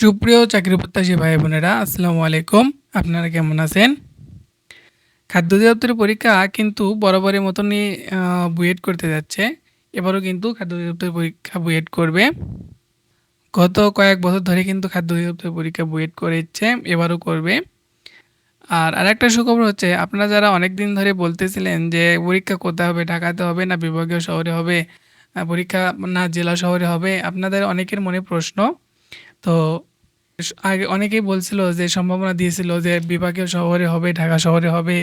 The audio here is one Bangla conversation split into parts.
সুপ্রিয় চাকরি প্রত্যাশী ভাই বোনেরা, আসসালামু আলাইকুম। আপনারা কেমন আছেন? খাদ্য অধিদপ্তরের পরীক্ষা কিন্তু বরাবরের মতনই বুয়েট করতে যাচ্ছে। এবারও কিন্তু খাদ্য অধিদপ্তরের পরীক্ষা বুয়েট করবে। গত কয়েক বছর ধরে কিন্তু খাদ্য অধিদপ্তরের পরীক্ষা বুয়েট করেছে, এবারও করবে। আর আরেকটা সুখবর হচ্ছে, আপনারা যারা অনেক দিন ধরে বলতেছিলেন যে পরীক্ষা কোথায় হবে, ঢাকাতে হবে না বিভাগীয় শহরে হবে পরীক্ষা না জেলা শহরে হবে, আপনাদের অনেকের মনে প্রশ্ন। তো আগে অনেকেই বলছিল যে, সম্ভাবনা দিয়েছিল যে বিভাগীয় শহরে হবে, ঢাকা শহরে হবে।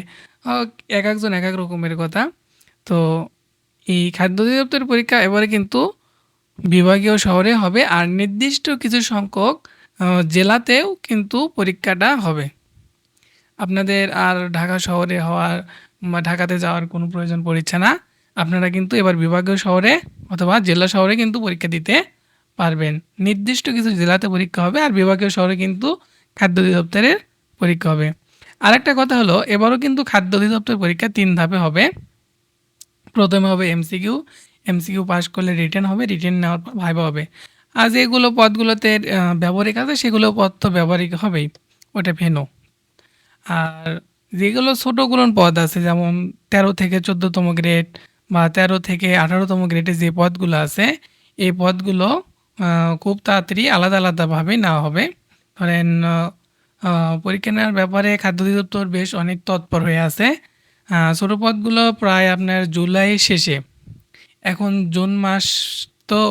এক একজন এক এক রকমের কথা। তো এই খাদ্য অধিদপ্তরের পরীক্ষা এবারে কিন্তু বিভাগীয় শহরে হবে আর নির্দিষ্ট কিছু সংখ্যক জেলাতেও কিন্তু পরীক্ষাটা হবে। আপনাদের আর ঢাকা শহরে হওয়ার বা ঢাকাতে যাওয়ার কোনো প্রয়োজন পড়ছে না। আপনারা কিন্তু এবার বিভাগীয় শহরে অথবা জেলা শহরে কিন্তু পরীক্ষা দিতে পারবেন। নির্দিষ্ট কিছু জেলাতে পরীক্ষা হবে আর বিভাগীয় শহরে কিন্তু খাদ্য অধিদপ্তরের পরীক্ষা হবে। আরেকটা কথা হলো, এবারও কিন্তু খাদ্য অধিদপ্তরের পরীক্ষা তিন ধাপে হবে। প্রথমে হবে এমসিকিউ এমসিকিউ পাস করলে রিটার্ন হবে রিটার্ন নেওয়ার পর ভাইবা হবে। আর যেগুলো পদগুলোতে ব্যবহারিক আছে, সেগুলো পদ তো ব্যবহারিক হবেই, ওটা ভেনো। আর যেগুলো ছোটোগুলো পদ আছে, যেমন তেরো থেকে চোদ্দোতম গ্রেড বা তেরো থেকে আঠারোতম গ্রেডে যে পদগুলো আছে, এই পদগুলো খুব তাড়াতাড়ি আলাদা আলাদাভাবে নেওয়া হবে। ধরেন পরীক্ষা নেওয়ার ব্যাপারে খাদ্য অধিদপ্তর বেশ অনেক তৎপর হয়ে আছে। ছোটো প্রায় আপনার জুলাই শেষে। এখন জুন মাস তো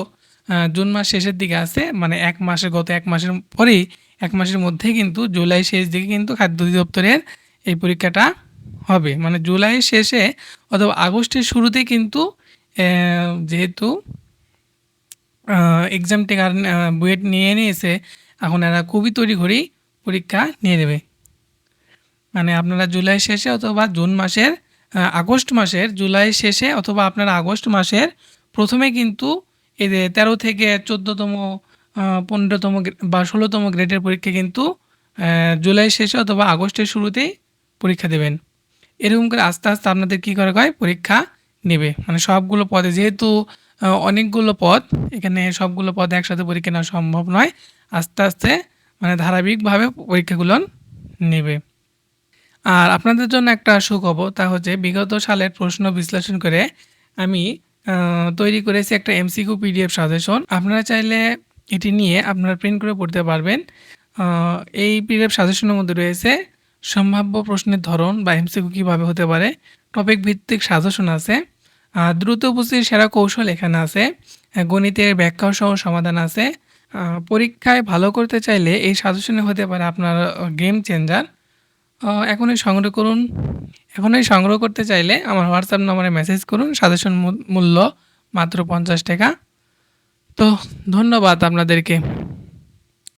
জুন মাস শেষের দিকে আছে। মানে এক মাসের গত এক মাসের পরেই, এক মাসের মধ্যেই কিন্তু জুলাই শেষ দিকে কিন্তু খাদ্য অধিদপ্তরের এই পরীক্ষাটা হবে। মানে জুলাই শেষে অথবা আগস্টের শুরুতে কিন্তু যেহেতু এক্সাম টেকার বুয়েট নিয়ে নিয়েছে, এখন এরা খুবই তৈরি করেই পরীক্ষা নিয়ে নেবে। মানে আপনারা জুলাই শেষে অথবা জুন মাসের আগস্ট মাসের, জুলাই শেষে অথবা আপনারা আগস্ট মাসের প্রথমে কিন্তু এই যে তেরো থেকে চোদ্দোতম পনেরোতম বা ষোলোতম গ্রেডের পরীক্ষা কিন্তু জুলাই শেষে অথবা আগস্টের শুরুতেই পরীক্ষা দেবেন। এরকম করে আস্তে আস্তে আপনাদের কী করে হয়? পরীক্ষা নেবে। মানে সবগুলো পদে যেহেতু অনেকগুলো পদ। এখানে সবগুলো পদ একসাথে পরীক্ষা নেওয়া সম্ভব নয়। আস্তে আস্তে মানে ধারাবাহিকভাবে পরীক্ষাগুলো নেবে। আর আপনাদের জন্য একটা সুখবর, তা হচ্ছে বিগত সালের প্রশ্ন বিশ্লেষণ করে আমি তৈরি করেছি একটা এমসিকিউ পিডিএফ সাজেশন। আপনারা চাইলে এটি নিয়ে আপনারা প্রিন্ট করে পড়তে পারবেন। এই পিডিএফ সাজেশনের মধ্যে রয়েছে সম্ভাব্য প্রশ্নের ধরন বা এমসিকিউ কীভাবে হতে পারে টপিক ভিত্তিক সাজেশন আছে। দ্রুত উপস্থিত সেরা কৌশল এখানে আছে। গণিতের ব্যাখ্যা সহ সমাধান আছে। পরীক্ষায় ভালো করতে চাইলে এই সাজেশনে হতে পারে আপনার গেম চেঞ্জার এখনই সংগ্রহ করুন। এখনই সংগ্রহ করতে চাইলে আমার হোয়াটসঅ্যাপ নম্বরে মেসেজ করুন। সাজেশন মূল্য মাত্র পঞ্চাশ টাকা। তো ধন্যবাদ আপনাদেরকে।